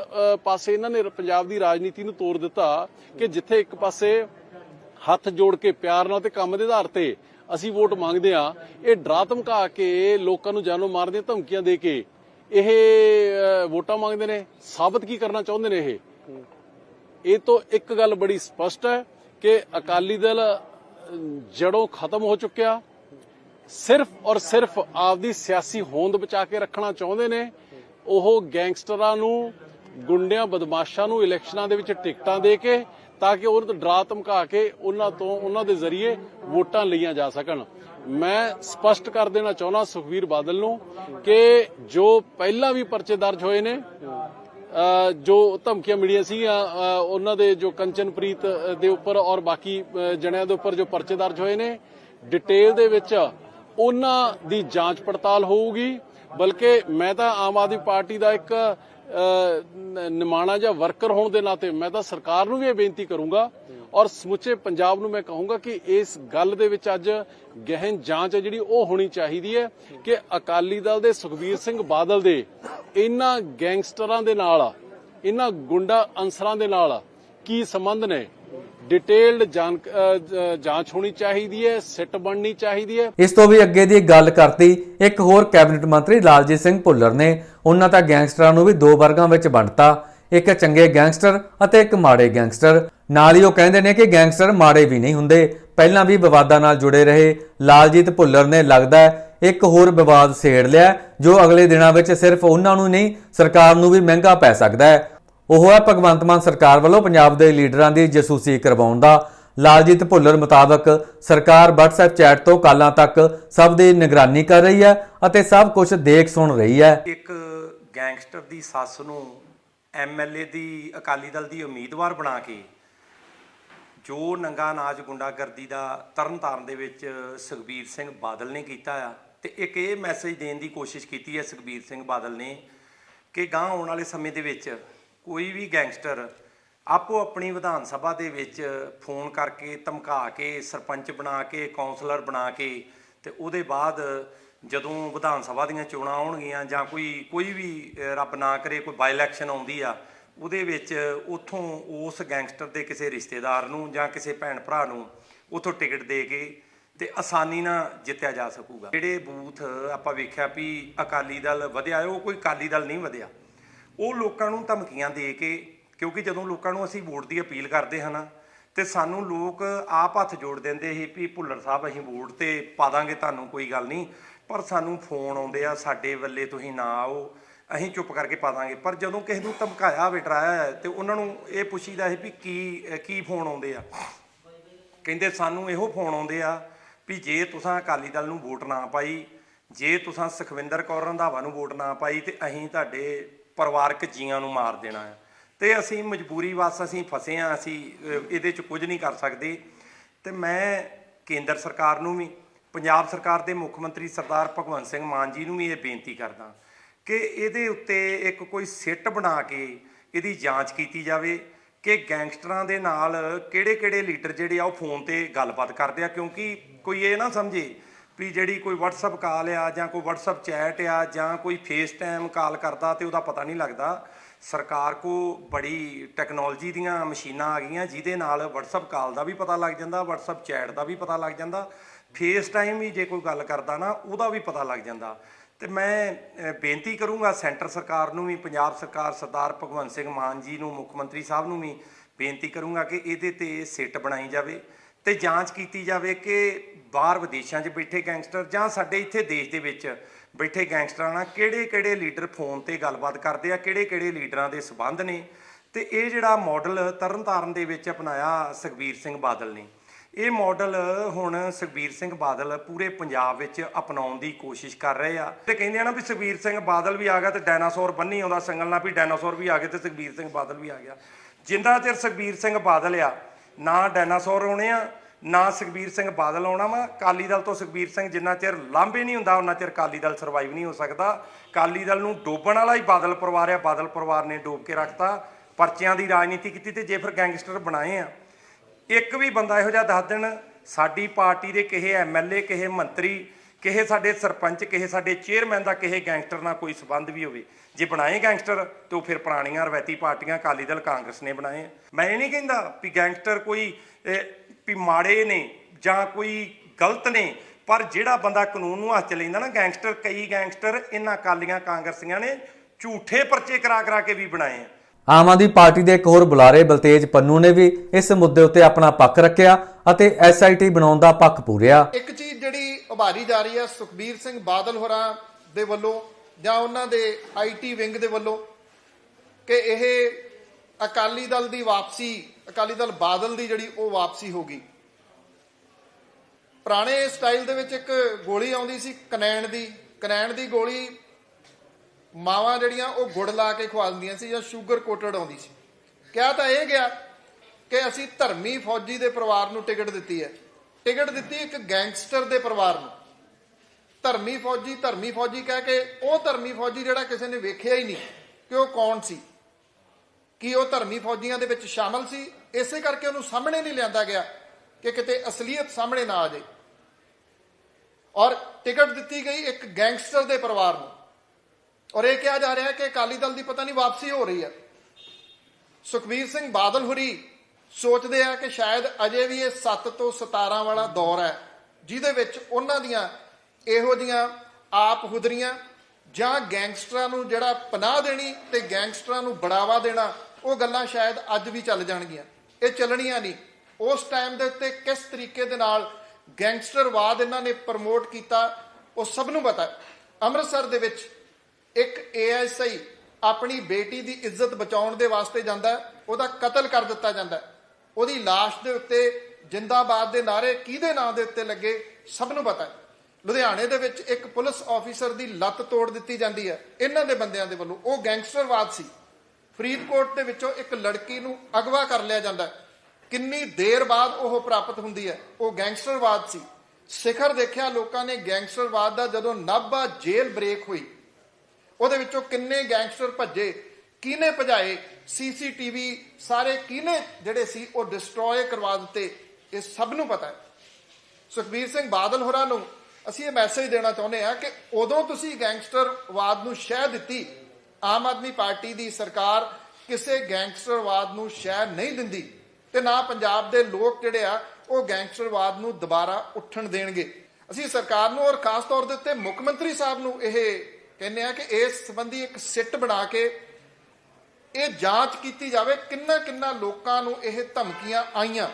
ਪਾਸੇ ਇਹਨਾਂ ਨੇ ਪੰਜਾਬ ਦੀ ਰਾਜਨੀਤੀ ਨੂੰ ਤੋੜ ਦਿੱਤਾ ਕਿ ਜਿੱਥੇ ਇੱਕ ਪਾਸੇ ਹੱਥ ਜੋੜ ਕੇ ਪਿਆਰ ਨਾਲ ਤੇ ਕੰਮ ਦੇ ਆਧਾਰ ਤੇ ਅਸੀਂ ਵੋਟ ਮੰਗਦੇ ਆ ਇਹ ਡਰਾ ਧਮਕਾ ਕੇ ਲੋਕਾਂ ਨੂੰ ਜਾਨੋਂ ਮਾਰਨ ਦੀਆਂ ਧਮਕੀਆਂ ਦੇ ਕੇ ਇਹ ਵੋਟਾਂ ਮੰਗਦੇ ਨੇ। ਸਾਬਤ ਕੀ ਕਰਨਾ ਚਾਹੁੰਦੇ ਨੇ ਇਹ? ਇਹ ਤੋਂ ਇੱਕ ਗੱਲ ਬੜੀ ਸਪਸ਼ਟ ਹੈ ਕਿ ਅਕਾਲੀ ਦਲ ਅਮ, ਜੜੋਂ ਖਤਮ ਹੋ ਚੁੱਕਿਆ। ਸਿਰਫ ਔਰ ਸਿਰਫ ਆਪਦੀ ਸਿਆਸੀ ਹੋਂਦ ਬਚਾ ਕੇ ਰੱਖਣਾ ਚਾਹੁੰਦੇ ਨੇ। ਉਹ ਗੈਂਗਸਟਰਾਂ ਨੂੰ ਗੁੰਡਿਆਂ ਬਦਮਾਸ਼ਾਂ ਨੂੰ ਇਲੈਕਸ਼ਨਾਂ ਦੇ ਵਿੱਚ ਟਿਕਟਾਂ ਦੇ ਕੇ ਤਾਂ ਕਿ ਉਹਨਾਂ ਤੋਂ ਡਰਾ ਧਮਕਾ ਕੇ ਉਹਨਾਂ ਤੋਂ ਉਹਨਾਂ ਦੇ ਜ਼ਰੀਏ ਵੋਟਾਂ ਲਈਆਂ ਜਾ ਸਕਣ। ਮੈਂ ਸਪਸ਼ਟ ਕਰ ਦੇਣਾ ਚਾਹੁੰਦਾ ਸੁਖਵੀਰ ਬਾਦਲ ਨੂੰ ਕਿ ਜੋ ਪਹਿਲਾਂ ਵੀ ਪਰਚੇ ਦਰਜ ਹੋਏ ਨੇ ਜੋ ਧਮਕੀਆਂ ਮਿਲੀਆਂ ਸੀਗੀਆਂ ਉਹਨਾਂ ਦੇ ਜੋ ਕੰਚਨਪ੍ਰੀਤ ਦੇ ਉੱਪਰ ਔਰ ਬਾਕੀ ਜਣਿਆਂ ਦੇ ਉੱਪਰ ਜੋ ਪਰਚੇ ਦਰਜ ਹੋਏ ਨੇ, ਡਿਟੇਲ ਦੇ ਵਿੱਚ ਉਹਨਾਂ ਦੀ ਜਾਂਚ ਪੜਤਾਲ ਹੋਊਗੀ। ਬਲਕਿ ਮੈਂ ਤਾਂ ਆਮ ਆਦਮੀ ਪਾਰਟੀ ਦਾ ਇੱਕ ਨਿਮਾਣਾ ਜਾਂ ਵਰਕਰ ਹੋਣ ਦੇ ਨਾਤੇ ਮੈਂ ਤਾਂ ਸਰਕਾਰ ਨੂੰ ਵੀ ਇਹ ਬੇਨਤੀ ਕਰੂੰਗਾ ਔਰ ਸਮੁੱਚੇ ਪੰਜਾਬ ਨੂੰ ਮੈਂ ਕਹੂੰਗਾ ਕਿ ਇਸ ਗੱਲ ਦੇ ਵਿੱਚ ਅੱਜ ਗਹਿਨ ਜਾਂਚ ਹੈ ਜਿਹੜੀ ਉਹ ਹੋਣੀ ਚਾਹੀਦੀ ਹੈ ਕਿ ਅਕਾਲੀ ਦਲ ਦੇ ਸੁਖਬੀਰ ਸਿੰਘ ਬਾਦਲ ਦੇ ਇਹਨਾਂ ਗੈਂਗਸਟਰਾਂ ਦੇ ਨਾਲ ਇਹਨਾਂ ਗੁੰਡਾ ਅਨਸਰਾਂ ਦੇ ਨਾਲ ਕੀ ਸੰਬੰਧ ਨੇ? ਡਿਟੇਲਡ ਜਾਂਚ ਹੋਣੀ ਚਾਹੀਦੀ ਹੈ, ਸਿੱਟ ਬਣਨੀ ਚਾਹੀਦੀ ਹੈ। ਇਸ ਤੋਂ ਵੀ ਅੱਗੇ ਦੀ ਗੱਲ ਕਰਤੀ, ਇੱਕ ਹੋਰ ਕੈਬਨਿਟ ਮੰਤਰੀ ਲਾਲਜੀਤ ਸਿੰਘ ਭੁੱਲਰ ਨੇ, ਉਹਨਾਂ ਤਾਂ ਗੈਂਗਸਟਰਾਂ ਨੂੰ ਵੀ ਦੋ ਵਰਗਾਂ ਵਿੱਚ ਵੰਡਤਾ, ਇੱਕ ਚੰਗੇ ਗੈਂਗਸਟਰ ਅਤੇ ਇੱਕ ਮਾੜੇ ਗੈਂਗਸਟਰ। ਨਾਲ ਹੀ ਉਹ ਕਹਿੰਦੇ ਨੇ ਕਿ ਗੈਂਗਸਟਰ ਮਾੜੇ ਵੀ ਨਹੀਂ ਹੁੰਦੇ, ਪਹਿਲਾਂ ਵੀ ਵਿਵਾਦਾਂ ਨਾਲ ਜੁੜੇ ਰਹੇ। ਲਾਲਜੀਤ ਭੁੱਲਰ ਨੇ ਲੱਗਦਾ ਇੱਕ ਹੋਰ ਵਿਵਾਦ ਛੇੜ ਲਿਆ, ਜੋ ਅਗਲੇ ਦਿਨਾਂ ਵਿੱਚ ਸਿਰਫ ਉਹਨਾਂ ਨੂੰ ਨਹੀਂ, ਸਰਕਾਰ ਨੂੰ ਵੀ ਮਹਿੰਗਾ ਪੈ ਸਕਦਾ ਹੈ। ਉਹ ਹੈ ਭਗਵੰਤ ਮਾਨ ਸਰਕਾਰ ਵੱਲੋਂ ਪੰਜਾਬ ਦੇ ਲੀਡਰਾਂ ਦੀ ਜਸੂਸੀ ਕਰਵਾਉਣ ਦਾ। ਲਾਲਜੀਤ ਭੁੱਲਰ ਮੁਤਾਬਕ ਸਰਕਾਰ WhatsApp ਚੈਟ ਤੋਂ ਕਾਲਾਂ ਤੱਕ ਸਭ ਦੀ ਨਿਗਰਾਨੀ ਕਰ ਰਹੀ ਹੈ ਅਤੇ ਸਭ ਕੁਝ ਦੇਖ ਸੁਣ ਰਹੀ ਹੈ। ਇੱਕ ਗੈਂਗਸਟਰ ਦੀ ਸੱਸ ਨੂੰ ਐਮਐਲਏ ਦੀ ਅਕਾਲੀ ਦਲ ਦੀ ਉਮੀਦਵਾਰ ਬਣਾ ਕੇ ਜੋ ਨੰਗਾ ਨਾਚ ਗੁੰਡਾਗਰਦੀ ਦਾ ਤਰਨਤਾਰਨ ਦੇ ਵਿੱਚ ਸੁਖਬੀਰ ਸਿੰਘ ਬਾਦਲ ਨੇ ਕੀਤਾ ਆ ਤੇ ਇੱਕ ਇਹ ਮੈਸੇਜ ਦੇਣ ਦੀ ਕੋਸ਼ਿਸ਼ ਕੀਤੀ ਹੈ ਸੁਖਬੀਰ ਸਿੰਘ ਬਾਦਲ ਨੇ ਕਿ ਗਾਂ ਆਉਣ ਵਾਲੇ ਸਮੇਂ ਦੇ ਵਿੱਚ ਕੋਈ ਵੀ ਗੈਂਗਸਟਰ ਆਪੋ ਆਪਣੀ ਵਿਧਾਨ ਸਭਾ ਦੇ ਵਿੱਚ ਫੋਨ ਕਰਕੇ ਧਮਕਾ ਕੇ, ਸਰਪੰਚ ਬਣਾ ਕੇ ਕਾਉਂਸਲਰ ਬਣਾ ਕੇ ਤੇ ਉਹਦੇ ਬਾਅਦ ਜਦੋਂ ਵਿਧਾਨ ਸਭਾ ਦੀਆਂ ਚੋਣਾਂ ਆਉਣਗੀਆਂ ਜਾਂ ਕੋਈ ਕੋਈ ਵੀ ਰੱਬ ਨਾ ਕਰੇ, ਕੋਈ ਬਾਈ ਇਲੈਕਸ਼ਨ ਆਉਂਦੀ ਆ, ਉਹਦੇ ਵਿੱਚ ਉਥੋਂ ਉਸ ਗੈਂਗਸਟਰ ਦੇ ਕਿਸੇ ਰਿਸ਼ਤੇਦਾਰ ਨੂੰ ਜਾਂ ਕਿਸੇ ਭੈਣ ਭਰਾ ਨੂੰ ਉਥੋਂ ਟਿਕਟ ਦੇ ਕੇ ਤੇ ਆਸਾਨੀ ਨਾਲ ਜਿੱਤਿਆ ਜਾ ਸਕੂਗਾ। ਜਿਹੜੇ ਬੂਥ ਆਪਾਂ ਵੇਖਿਆ ਵੀ ਅਕਾਲੀ ਦਲ ਵਧਿਆ, ਉਹ ਕੋਈ ਅਕਾਲੀ ਦਲ ਨਹੀਂ ਵਧਿਆ। ਉਹ ਲੋਕਾਂ ਨੂੰ ਧਮਕੀਆਂ ਦੇ ਕੇ, ਕਿਉਂਕਿ ਜਦੋਂ ਲੋਕਾਂ ਨੂੰ ਅਸੀਂ ਵੋਟ ਦੀ ਅਪੀਲ ਕਰਦੇ ਹਾਂ ਨਾ, ਤੇ ਸਾਨੂੰ ਲੋਕ ਆਪ ਹੱਥ ਜੋੜ ਦਿੰਦੇ ਸੀ ਵੀ ਭੁੱਲਰ ਸਾਹਿਬ ਅਸੀਂ ਵੋਟ ਤੇ ਪਾ ਦਾਂਗੇ, ਤੁਹਾਨੂੰ ਕੋਈ ਗੱਲ ਨਹੀਂ। ਪਰ ਸਾਨੂੰ ਫੋਨ ਆਉਂਦੇ ਆ, ਸਾਡੇ ਵੱਲੇ ਤੁਸੀਂ ਨਾ ਆਓ, ਅਸੀਂ ਚੁੱਪ ਕਰਕੇ ਪਾ ਦਾਂਗੇ। ਪਰ ਜਦੋਂ ਕਿਸੇ ਨੂੰ ਧਮਕਾਇਆ ਹੋਵੇ ਡਰਾਇਆ ਹੈ, ਤੇ ਉਹਨਾਂ ਨੂੰ ਇਹ ਪੁੱਛੀਦਾ ਸੀ ਵੀ ਕੀ ਕੀ ਫੋਨ ਆਉਂਦੇ ਆ। ਕਹਿੰਦੇ ਸਾਨੂੰ ਇਹੋ ਫੋਨ ਆਉਂਦੇ ਆ ਵੀ ਜੇ ਤੁਸੀਂ ਅਕਾਲੀ ਦਲ ਨੂੰ ਵੋਟ ਨਾ ਪਾਈ, ਜੇ ਤੁਸੀਂ ਸੁਖਵਿੰਦਰ ਕੌਰ ਰੰਧਾਵਾ ਨੂੰ ਵੋਟ ਨਾ ਪਾਈ, ਤੇ ਅਸੀਂ ਤੁਹਾਡੇ ਪਰਿਵਾਰਕ ਜੀਆਂ ਨੂੰ ਮਾਰ ਦੇਣਾ ਹੈ। ਤੇ ਅਸੀਂ ਮਜਬੂਰੀ ਵਸ ਅਸੀਂ ਫਸੇ ਆ ਅਸੀਂ ਇਹਦੇ ਚ ਕੁਝ ਨਹੀਂ ਕਰ ਸਕਦੇ। ਤੇ ਮੈਂ ਕੇਂਦਰ ਸਰਕਾਰ ਨੂੰ ਵੀ, ਪੰਜਾਬ ਸਰਕਾਰ ਦੇ ਮੁੱਖ ਮੰਤਰੀ ਸਰਦਾਰ ਭਗਵੰਤ ਸਿੰਘ ਮਾਨ ਜੀ ਨੂੰ ਵੀ ਇਹ ਬੇਨਤੀ ਕਰਦਾ ਕਿ ਇਹਦੇ ਉੱਤੇ ਇੱਕ ਕੋਈ ਸਿੱਟ ਬਣਾ ਕੇ ਇਹਦੀ ਜਾਂਚ ਕੀਤੀ ਜਾਵੇ ਕਿ ਗੈਂਗਸਟਰਾਂ ਦੇ ਨਾਲ ਕਿਹੜੇ-ਕਿਹੜੇ ਲੀਡਰ ਜਿਹੜੇ ਆ ਉਹ ਫੋਨ ਤੇ ਗੱਲਬਾਤ ਕਰਦੇ ਆ, ਕਿਉਂਕਿ ਕੋਈ ਇਹ ਨਾ ਸਮਝੇ ਵੀ ਜਿਹੜੀ ਕੋਈ WhatsApp ਕਾਲ ਆ ਜਾਂ ਕੋਈ WhatsApp ਚੈਟ ਆ ਜਾਂ ਕੋਈ ਫੇਸ ਟਾਈਮ ਕਾਲ ਕਰਦਾ ਤੇ ਉਹਦਾ ਪਤਾ ਨਹੀਂ ਲੱਗਦਾ, ਸਰਕਾਰ ਕੋ ਬੜੀ ਟੈਕਨੋਲੋਜੀ ਦੀਆਂ ਮਸ਼ੀਨਾਂ ਆ ਗਈਆਂ ਜਿਹਦੇ ਨਾਲ WhatsApp ਕਾਲ ਦਾ ਵੀ ਪਤਾ ਲੱਗ ਜਾਂਦਾ, WhatsApp ਚੈਟ ਦਾ ਵੀ ਪਤਾ ਲੱਗ ਜਾਂਦਾ ਫੇਸ ਟਾਈਮ ਵੀ ਜੇ ਕੋਈ ਗੱਲ ਕਰਦਾ ਨਾ ਉਹਦਾ ਵੀ ਪਤਾ ਲੱਗ ਜਾਂਦਾ। ਤੇ ਮੈਂ ਬੇਨਤੀ ਕਰੂੰਗਾ ਸੈਂਟਰ ਸਰਕਾਰ ਨੂੰ ਵੀ, ਪੰਜਾਬ ਸਰਕਾਰ ਸਰਦਾਰ ਭਗਵੰਤ ਸਿੰਘ ਮਾਨ ਜੀ ਨੂੰ, ਮੁੱਖ ਮੰਤਰੀ ਸਾਹਿਬ ਨੂੰ ਵੀ ਬੇਨਤੀ ਕਰੂੰਗਾ ਕਿ ਇਹਦੇ ਤੇ ਸਿੱਟ ਬਣਾਈ ਜਾਵੇ ਤੇ ਜਾਂਚ ਕੀਤੀ ਜਾਵੇ ਕਿ ਬਾਹਰ ਵਿਦੇਸ਼ਾਂ 'ਚ ਬੈਠੇ ਗੈਂਗਸਟਰ ਜਾਂ ਸਾਡੇ ਇੱਥੇ ਦੇਸ਼ ਦੇ ਵਿੱਚ ਬੈਠੇ ਗੈਂਗਸਟਰਾਂ ਨਾਲ ਕਿਹੜੇ-ਕਿਹੜੇ ਲੀਡਰ ਫੋਨ ਤੇ ਗੱਲਬਾਤ ਕਰਦੇ ਆ, ਕਿਹੜੇ-ਕਿਹੜੇ ਲੀਡਰਾਂ ਦੇ ਸਬੰਧ ਨੇ? ਤੇ ਇਹ ਜਿਹੜਾ ਮਾਡਲ ਤਰਨਤਾਰਨ ਦੇ ਵਿੱਚ ਅਪਣਾਇਆ ਸੁਖਬੀਰ ਸਿੰਘ ਬਾਦਲ ਨੇ। ਇਹ ਮਾਡਲ ਹੁਣ ਸੁਖਬੀਰ ਸਿੰਘ ਬਾਦਲ ਪੂਰੇ ਪੰਜਾਬ ਵਿੱਚ ਅਪਣਾਉਣ ਦੀ ਕੋਸ਼ਿਸ਼ ਕਰ ਰਹੇ ਆ। ਤੇ ਕਹਿੰਦੇ ਆ ਨਾ ਵੀ ਸੁਖਬੀਰ ਸਿੰਘ ਬਾਦਲ ਵੀ ਆ ਗਿਆ ਤੇ ਡਾਇਨਾਸੌਰ ਬੰਨੀ ਆਉਂਦਾ ਸੰਗਲ ਨਾਲ ਵੀ ਡਾਇਨਾਸੌਰ ਵੀ ਆ ਗਏ ਤੇ ਸੁਖਬੀਰ ਸਿੰਘ ਬਾਦਲ ਵੀ ਆ ਗਿਆ। ਜਿੰਨਾ ਚਿਰ ਸੁਖਬੀਰ ਸਿੰਘ ਬਾਦਲ ਆ, ਨਾ ਡਾਇਨਾਸੌਰ ਹੋਣੇ ਆ ਨਾ ਸੁਖਬੀਰ ਸਿੰਘ ਬਾਦਲ ਆਉਣਾ ਵਾ। ਕਾਲੀ ਦਲ ਤੋਂ ਸੁਖਬੀਰ ਸਿੰਘ ਜਿੰਨਾ ਚਿਰ ਲਾਂਭੇ ਨਹੀਂ ਹੁੰਦਾ, ਉਹਨਾਂ ਚਿਰ ਕਾਲੀ ਦਲ ਸਰਵਾਈਵ ਨਹੀਂ ਹੋ ਸਕਦਾ। ਕਾਲੀ ਦਲ ਨੂੰ ਡੋਬਣ ਵਾਲਾ ਹੀ ਬਾਦਲ ਪਰਿਵਾਰ ਆ। ਬਾਦਲ ਪਰਿਵਾਰ ਨੇ ਡੋਬ ਕੇ ਰੱਖਤਾ। ਪਰਚਿਆਂ ਦੀ ਰਾਜਨੀਤੀ ਕੀਤੀ ਤੇ ਜੇ ਫਿਰ ਗੈਂਗਸਟਰ ਬਣਾਏ ਆ। ਇੱਕ ਵੀ ਬੰਦਾ ਇਹੋ ਜਿਹਾ ਦੱਸ ਦੇਣ, ਸਾਡੀ ਪਾਰਟੀ ਦੇ ਕਿਸੇ ਐਮਐਲਏ ਕਿਸੇ ਮੰਤਰੀ ਕਿਸੇ ਸਾਡੇ ਸਰਪੰਚ ਕਿਸੇ ਸਾਡੇ ਚੇਅਰਮੈਨ ਦਾ ਕਿਸੇ ਗੈਂਗਸਟਰ ਨਾਲ ਕੋਈ ਸਬੰਧ ਵੀ ਹੋਵੇ। ਜੇ ਬਣਾਏ ਗੈਂਗਸਟਰ, ਤੇ ਉਹ ਫਿਰ ਪੁਰਾਣੀਆਂ ਰਵੈਤੀ ਪਾਰਟੀਆਂ ਅਕਾਲੀ ਦਲ ਕਾਂਗਰਸ ਨੇ ਬਣਾਏ। ਮੈਂ ਇਹ ਨਹੀਂ ਕਹਿੰਦਾ ਵੀ ਗੈਂਗਸਟਰ ਕੋਈ ਵੀ ਮਾੜੇ ਨੇ ਜਾਂ ਕੋਈ ਗਲਤ ਨੇ ਪਰ ਜਿਹੜਾ ਬੰਦਾ ਕਾਨੂੰਨ ਨੂੰ ਹੱਥ 'ਚ ਲੈਂਦਾ ਨਾ ਗੈਂਗਸਟਰ ਕਈ ਗੈਂਗਸਟਰ ਇਹਨਾਂ ਅਕਾਲੀਆਂ ਕਾਂਗਰਸੀਆਂ ਨੇ ਝੂਠੇ ਪਰਚੇ ਕਰਾ ਕਰਾ ਕੇ ਵੀ ਬਣਾਏ ਆ। ਆਮ ਆਦਮੀ ਪਾਰਟੀ ਦੇ ਇੱਕ ਹੋਰ ਬੁਲਾਰੇ ਬਲਤੇਜ ਪੰਨੂ ਨੇ ਵੀ ਇਸ ਮੁੱਦੇ ਉੱਤੇ ਆਪਣਾ ਪੱਖ ਰੱਖਿਆ ਅਤੇ ਐਸਆਈਟੀ ਬਣਾਉਣ ਦਾ ਪੱਖ ਪੂਰਿਆ। ਇੱਕ ਚੀਜ਼ ਜਿਹੜੀ ਉਭਾਰੀ ਜਾ ਰਹੀ ਹੈ ਸੁਖਬੀਰ ਸਿੰਘ ਬਾਦਲ ਹੋਰਾਂ ਦੇ ਵੱਲੋਂ ਜਾਂ ਉਹਨਾਂ ਦੇ ਆਈਟੀ ਵਿੰਗ ਦੇ ਵੱਲੋਂ ਕਿ ਇਹ ਅਕਾਲੀ ਦਲ ਦੀ ਵਾਪਸੀ ਅਕਾਲੀ ਦਲ ਬਾਦਲ ਦੀ ਜਿਹੜੀ ਉਹ ਵਾਪਸੀ ਹੋ ਗਈ। ਪੁਰਾਣੇ ਸਟਾਈਲ ਦੇ ਵਿੱਚ ਇੱਕ ਗੋਲੀ ਆਉਂਦੀ ਸੀ, ਕਨੈਣ ਦੀ। ਕਨੈਣ ਦੀ ਗੋਲੀ ਮਾਵਾਂ ਜਿਹੜੀਆਂ ਉਹ ਗੁੜ ਲਾ ਕੇ ਖਵਾ ਦਿੰਦੀਆਂ ਸੀ ਜਾਂ ਸ਼ੂਗਰ ਕੋਟਡ ਆਉਂਦੀ ਸੀ। ਕਿਹਾ ਤਾਂ ਇਹ ਗਿਆ ਕਿ ਅਸੀਂ ਧਰਮੀ ਫੌਜੀ ਦੇ ਪਰਿਵਾਰ ਨੂੰ ਟਿਕਟ ਦਿੱਤੀ ਹੈ। ਟਿਕਟ ਦਿੱਤੀ ਇੱਕ ਗੈਂਗਸਟਰ ਦੇ ਪਰਿਵਾਰ ਨੂੰ। ਧਰਮੀ ਫੌਜੀ ਧਰਮੀ ਫੌਜੀ ਕਹਿ ਕੇ ਉਹ ਧਰਮੀ ਫੌਜੀ ਜਿਹੜਾ ਕਿਸੇ ਨੇ ਵੇਖਿਆ ਹੀ ਨਹੀਂ ਕਿ ਉਹ ਕੌਣ ਸੀ। ਕਿ ਉਹ ਧਰਮੀ ਫੌਜੀਆਂ ਦੇ ਵਿੱਚ ਸ਼ਾਮਲ ਸੀ। ਇਸੇ ਕਰਕੇ ਉਹਨੂੰ ਸਾਹਮਣੇ ਨਹੀਂ ਲਿਆਂਦਾ ਗਿਆ ਕਿ ਕਿਤੇ ਅਸਲੀਅਤ ਸਾਹਮਣੇ ਨਾ ਆ ਜਾਏ। ਔਰ ਟਿਕਟ ਦਿੱਤੀ ਗਈ ਇੱਕ ਗੈਂਗਸਟਰ ਦੇ ਪਰਿਵਾਰ ਨੂੰ। ਔਰ ਇਹ ਕਿਹਾ ਜਾ ਰਿਹਾ ਹੈ ਕਿ ਅਕਾਲੀ ਦਲ ਦੀ ਪਤਾ ਨਹੀਂ ਵਾਪਸੀ ਹੋ ਰਹੀ ਹੈ। ਸੁਖਬੀਰ ਸਿੰਘ ਬਾਦਲ ਹੁਰੀ ਸੋਚਦੇ ਆ ਕਿ ਸ਼ਾਇਦ ਅਜੇ ਵੀ ਇਹ 7 ਤੋਂ 17 ਵਾਲਾ ਦੌਰ ਹੈ, ਜਿਹਦੇ ਵਿੱਚ ਉਹਨਾਂ ਦੀਆਂ ਇਹੋ ਜੀਆਂ ਆਪ ਹੁਦਰੀਆਂ ਜਾਂ ਗੈਂਗਸਟਰਾਂ ਨੂੰ ਜਿਹੜਾ ਪਨਾਹ ਦੇਣੀ ਤੇ ਗੈਂਗਸਟਰਾਂ ਨੂੰ ਬੜਾਵਾ ਦੇਣਾ, ਉਹ ਗੱਲਾਂ ਸ਼ਾਇਦ ਅੱਜ ਵੀ ਚੱਲ ਜਾਣਗੀਆਂ। ਇਹ ਚੱਲਣੀਆਂ ਨਹੀਂ। ਉਸ ਟਾਈਮ ਦੇ ਉੱਤੇ ਕਿਸ ਤਰੀਕੇ ਦੇ ਨਾਲ ਗੈਂਗਸਟਰਵਾਦ ਇਹਨਾਂ ਨੇ ਪ੍ਰਮੋਟ ਕੀਤਾ, ਉਹ ਸਭ ਨੂੰ ਪਤਾ। ਅੰਮ੍ਰਿਤਸਰ ਦੇ ਵਿੱਚ ਇੱਕ ਏਐਸਆਈ ਆਪਣੀ ਬੇਟੀ ਦੀ ਇੱਜ਼ਤ ਬਚਾਉਣ ਦੇ ਵਾਸਤੇ ਜਾਂਦਾ ਉਹਦਾ ਕਤਲ ਕਰ ਦਿੱਤਾ ਜਾਂਦਾ ਉਹਦੀ লাশ ਦੇ ਉੱਤੇ ਜਿੰਦਾਬਾਦ ਦੇ ਨਾਰੇ ਕਿਹਦੇ ਨਾਂ ਦੇ ਉੱਤੇ ਲੱਗੇ, ਸਭ ਨੂੰ ਪਤਾ ਹੈ। ਲੁਧਿਆਣੇ ਦੇ ਵਿੱਚ ਇੱਕ ਪੁਲਿਸ ਆਫੀਸਰ ਦੀ ਲੱਤ ਤੋੜ ਦਿੱਤੀ ਜਾਂਦੀ ਹੈ। ਇਹਨਾਂ ਦੇ ਬੰਦਿਆਂ ਦੇ ਵੱਲੋਂ ਉਹ ਗੈਂਗਸਟਰਵਾਦ ਸੀ। ਫਰੀਦਕੋਟ ਦੇ ਵਿੱਚੋਂ ਇੱਕ ਲੜਕੀ ਨੂੰ ਅਗਵਾ ਕਰ ਲਿਆ ਜਾਂਦਾ ਕਿੰਨੀ ਦੇਰ ਬਾਅਦ ਉਹ ਪ੍ਰਾਪਤ ਹੁੰਦੀ ਹੈ, ਉਹ ਗੈਂਗਸਟਰਵਾਦ ਸੀ। ਸਿਖਰ ਦੇਖਿਆ ਲੋਕਾਂ ਨੇ ਗੈਂਗਸਟਰਵਾਦ ਦਾ ਜਦੋਂ ਨਾਭਾ ਜੇਲ੍ਹ ਬ੍ਰੇਕ ਹੋਈ, ਉਹਦੇ ਵਿੱਚੋਂ ਕਿੰਨੇ ਗੈਂਗਸਟਰ ਭੱਜੇ, ਕਿਹਨੇ ਭਜਾਏ, ਸੀਸੀਟੀਵੀ ਸਾਰੇ ਕਿਹਨੇ ਜਿਹੜੇ ਸੀ ਉਹ ਡਿਸਟਰੋਏ ਕਰਵਾ ਦਿੱਤੇ, ਇਹ ਸਭ ਨੂੰ ਪਤਾ ਹੈ। ਸੁਖਬੀਰ ਸਿੰਘ ਬਾਦਲ ਹੋਰਾਂ ਨੂੰ ਅਸੀਂ ਇਹ ਮੈਸੇਜ ਦੇਣਾ ਚਾਹੁੰਦੇ ਹਾਂ ਕਿ ਉਦੋਂ ਤੁਸੀਂ ਗੈਂਗਸਟਰਵਾਦ ਨੂੰ ਸ਼ਹਿ ਦਿੱਤੀ, ਆਮ ਆਦਮੀ ਪਾਰਟੀ ਦੀ ਸਰਕਾਰ ਕਿਸੇ ਗੈਂਗਸਟਰਵਾਦ ਨੂੰ ਸ਼ਹਿ ਨਹੀਂ ਦਿੰਦੀ ਤੇ ਨਾ ਪੰਜਾਬ ਦੇ ਲੋਕ ਜਿਹੜੇ ਆ, ਉਹ ਗੈਂਗਸਟਰਵਾਦ ਨੂੰ ਦੁਬਾਰਾ ਉੱਠਣ ਦੇਣਗੇ। ਅਸੀਂ ਸਰਕਾਰ ਨੂੰ ਔਰ ਖਾਸ ਤੌਰ ਦੇ ਉੱਤੇ ਮੁੱਖ ਮੰਤਰੀ ਸਾਹਿਬ ਨੂੰ ਇਹ ਕਹਿੰਦੇ ਆ ਕਿ ਇਸ ਸੰਬੰਧੀ ਇੱਕ ਸਿੱਟ ਬਣਾ ਕੇ ਇਹ ਜਾਂਚ ਕੀਤੀ ਜਾਵੇ ਕਿੰਨਾ ਕਿੰਨਾ ਲੋਕਾਂ ਨੂੰ ਇਹ ਧਮਕੀਆਂ ਆਈਆਂ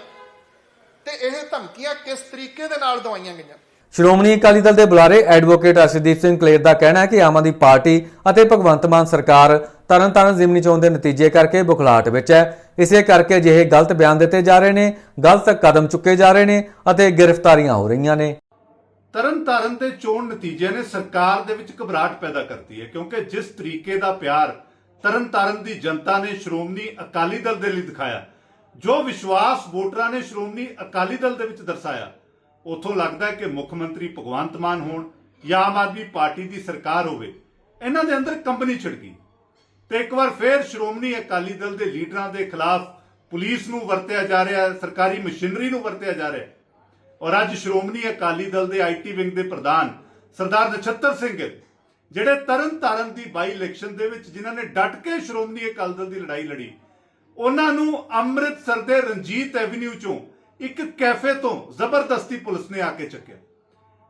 ਤੇ ਇਹ ਧਮਕੀਆਂ ਕਿਸ ਤਰੀਕੇ ਦੇ ਨਾਲ ਦਵਾਈਆਂ ਗਈਆਂ। ਸ਼੍ਰੋਮਣੀ ਅਕਾਲੀ ਦਲ ਦੇ ਬੁਲਾਰੇ ਐਡਵੋਕੇਟ ਅਰਸ਼ਦੀਪ ਸਿੰਘ ਕਲੇਰ ਦਾ ਕਹਿਣਾ ਹੈ ਕਿ ਆਮ ਆਦਮੀ ਪਾਰਟੀ ਅਤੇ ਭਗਵੰਤ ਮਾਨ ਸਰਕਾਰ ਤਰਨਤਾਰਨ ਜ਼ਿਮਨੀ ਚੋਣ ਦੇ ਨਤੀਜੇ ਕਰਕੇ ਬੁਖਲਾਟ ਵਿੱਚ ਹੈ। ਇਸੇ ਕਰਕੇ ਅਜਿਹੇ ਗਲਤ ਬਿਆਨ ਦਿੱਤੇ ਜਾ ਰਹੇ ਨੇ, ਗਲਤ ਕਦਮ ਚੁੱਕੇ ਜਾ ਰਹੇ ਨੇ ਅਤੇ ਗ੍ਰਿਫਤਾਰੀਆਂ ਹੋ ਰਹੀਆਂ ਨੇ। ਤਰਨਤਾਰਨ ਦੇ ਚੋਣ ਨਤੀਜੇ ਨੇ ਸਰਕਾਰ ਦੇ ਵਿੱਚ ਘਬਰਾਹਟ ਪੈਦਾ ਕਰਤੀ ਹੈ ਕਿਉਂਕਿ ਜਿਸ ਤਰੀਕੇ ਦਾ ਪਿਆਰ ਤਰਨਤਾਰਨ ਦੀ ਜਨਤਾ ਨੇ ਸ਼੍ਰੋਮਣੀ ਅਕਾਲੀ ਦਲ ਦੇ ਲਈ ਦਿਖਾਇਆ, ਜੋ ਵਿਸ਼ਵਾਸ ਵੋਟਰਾਂ ਨੇ ਸ਼੍ਰੋਮਣੀ ਅਕਾਲੀ ਦਲ ਦੇ ਵਿੱਚ ਦਰਸਾਇਆ ਉਥੋਂ ਲੱਗਦਾ ਹੈ ਕਿ ਮੁੱਖ ਮੰਤਰੀ ਭਗਵੰਤ ਮਾਨ ਹੋਣ ਜਾਂ ਆਮ ਆਦਮੀ ਪਾਰਟੀ ਦੀ ਸਰਕਾਰ ਹੋਵੇ, ਇਹਨਾਂ ਦੇ ਅੰਦਰ ਕੰਪਨੀ ਛਿੜ ਗਈ ਤੇ ਇੱਕ ਵਾਰ ਫੇਰ ਸ਼੍ਰੋਮਣੀ ਅਕਾਲੀ ਦਲ ਦੇ ਲੀਡਰਾਂ ਦੇ ਖਿਲਾਫ ਪੁਲਿਸ ਨੂੰ ਵਰਤਿਆ ਜਾ ਰਿਹਾ ਹੈ, ਸਰਕਾਰੀ ਮਸ਼ੀਨਰੀ ਨੂੰ ਵਰਤਿਆ ਜਾ ਰਿਹਾ ਹੈ। ਔਰ ਅੱਜ ਸ਼੍ਰੋਮਣੀ ਅਕਾਲੀ ਦਲ ਦੇ ਆਈਟੀ ਵਿੰਗ ਦੇ ਪ੍ਰਧਾਨ ਸਰਦਾਰ ਨਛੱਤਰ ਸਿੰਘ ਜਿਹੜੇ ਤਰਨ ਤਾਰਨ ਦੀ ਬਾਈ ਇਲੈਕਸ਼ਨ ਦੇ ਵਿੱਚ ਜਿਨ੍ਹਾਂ ਨੇ ਡਟ ਕੇ ਸ਼੍ਰੋਮਣੀ ਅਕਾਲੀ ਦਲ ਦੀ ਲੜਾਈ ਲੜੀ, ਉਹਨਾਂ ਨੂੰ ਅੰਮ੍ਰਿਤਸਰ ਦੇ ਰਣਜੀਤ ਐਵਨਿਊ ਚੋਂ ਇੱਕ ਕੈਫੇ ਤੋਂ ਜ਼ਬਰਦਸਤੀ ਪੁਲਿਸ ਨੇ ਆ ਕੇ ਚੱਕਿਆ,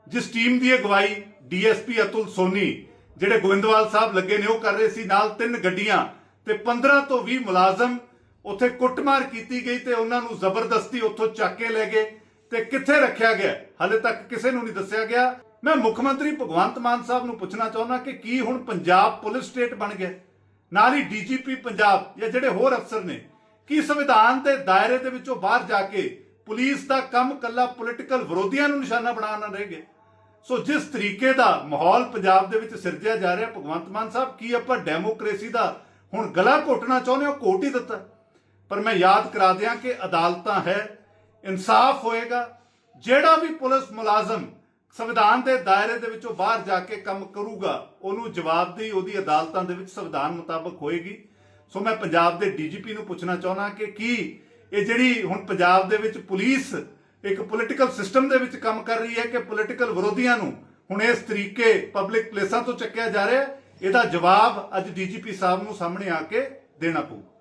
ਜਿਸ ਟੀਮ ਦੀ ਅਗਵਾਈ ਡੀਐਸਪੀ ਅਤੁਲ ਸੋਨੀ, ਜਿਹੜੇ ਗੋਇੰਦਵਾਲ ਸਾਹਿਬ ਲੱਗੇ ਨੇ, ਉਹ ਕਰ ਰਹੇ ਸੀ ਨਾਲ ਤਿੰਨ ਗੱਡੀਆਂ ਤੇ 15 ਤੋਂ 20 ਮੁਲਾਜ਼ਮ ਉੱਥੇ ਕੁੱਟਮਾਰ ਕੀਤੀ ਗਈ ਤੇ ਉਹਨਾਂ ਨੂੰ ਜ਼ਬਰਦਸਤੀ ਉੱਥੋਂ ਚੱਕ ਕੇ ਲੈ ਗਏ ਤੇ ਕਿੱਥੇ ਰੱਖਿਆ ਗਿਆ, ਹਾਲੇ ਤੱਕ ਕਿਸੇ ਨੂੰ ਨਹੀਂ ਦੱਸਿਆ ਗਿਆ। ਮੈਂ ਮੁੱਖ ਮੰਤਰੀ ਭਗਵੰਤ ਮਾਨ ਸਾਹਿਬ ਨੂੰ ਪੁੱਛਣਾ ਚਾਹੁੰਦਾ ਕਿ ਕੀ ਹੁਣ ਪੰਜਾਬ ਪੁਲਿਸ ਸਟੇਟ ਬਣ ਗਿਆ? ਨਾਲ ਹੀ ਡੀਜੀਪੀ ਪੰਜਾਬ ਜਾਂ ਜਿਹੜੇ ਹੋਰ ਅਫਸਰ ਨੇ, ਕੀ ਸੰਵਿਧਾਨ ਦੇ ਦਾਇਰੇ ਦੇ ਵਿੱਚੋਂ ਬਾਹਰ ਜਾ ਕੇ ਪੁਲਿਸ ਦਾ ਕੰਮ ਕੱਲਾ ਪੋਲਿਟੀਕਲ ਵਿਰੋਧੀਆਂ ਨੂੰ ਨਿਸ਼ਾਨਾ ਬਣਾਉਣਾ ਰਹਿ ਗਿਆ। ਸੋ ਜਿਸ ਤਰੀਕੇ ਦਾ ਮਾਹੌਲ ਪੰਜਾਬ ਦੇ ਵਿੱਚ ਸਿਰਜਿਆ ਜਾ ਰਿਹਾ, ਭਗਵੰਤ ਮਾਨ ਸਾਹਿਬ, ਕੀ ਆਪਾਂ ਡੈਮੋਕ੍ਰੇਸੀ ਦਾ ਹੁਣ ਗਲਾ ਘੋਟਣਾ ਚਾਹੁੰਦੇ ਹੋ? ਘੋਟ ਹੀ ਦਿੱਤਾ। ਪਰ ਮੈਂ ਯਾਦ ਕਰਾ ਦਿਆਂ ਕਿ ਅਦਾਲਤਾਂ ਹੈ, ਇਨਸਾਫ ਹੋਏਗਾ। ਜਿਹੜਾ ਵੀ ਪੁਲਿਸ ਮੁਲਾਜ਼ਮ ਸੰਵਿਧਾਨ ਦੇ ਦਾਇਰੇ ਦੇ ਵਿੱਚੋਂ ਬਾਹਰ ਜਾ ਕੇ ਕੰਮ ਕਰੂਗਾ, ਉਹਨੂੰ ਜਵਾਬਦੇਹੀ ਉਹਦੀ ਅਦਾਲਤਾਂ ਦੇ ਵਿੱਚ ਸੰਵਿਧਾਨ ਮੁਤਾਬਕ ਹੋਏਗੀ। ਸੋ ਮੈਂ ਪੰਜਾਬ ਦੇ ਡੀਜੀਪੀ ਨੂੰ ਪੁੱਛਣਾ ਚਾਹੁੰਦਾ ਕਿ ਕੀ ਇਹ ਜਿਹੜੀ ਹੁਣ ਪੰਜਾਬ ਦੇ ਵਿੱਚ ਪੁਲਿਸ ਇੱਕ ਪੋਲਿਟੀਕਲ ਸਿਸਟਮ ਦੇ ਵਿੱਚ ਕੰਮ ਕਰ ਰਹੀ ਹੈ ਕਿ ਪੋਲਿਟੀਕਲ ਵਿਰੋਧੀਆਂ ਨੂੰ ਹੁਣ ਇਸ ਤਰੀਕੇ ਪਬਲਿਕ ਪਲੇਸਾਂ ਤੋਂ ਚੱਕਿਆ ਜਾ ਰਿਹਾ ਇਹਦਾ ਜਵਾਬ ਅੱਜ ਡੀਜੀਪੀ ਸਾਹਿਬ ਨੂੰ ਸਾਹਮਣੇ ਆ ਕੇ ਦੇਣਾ ਪਊ।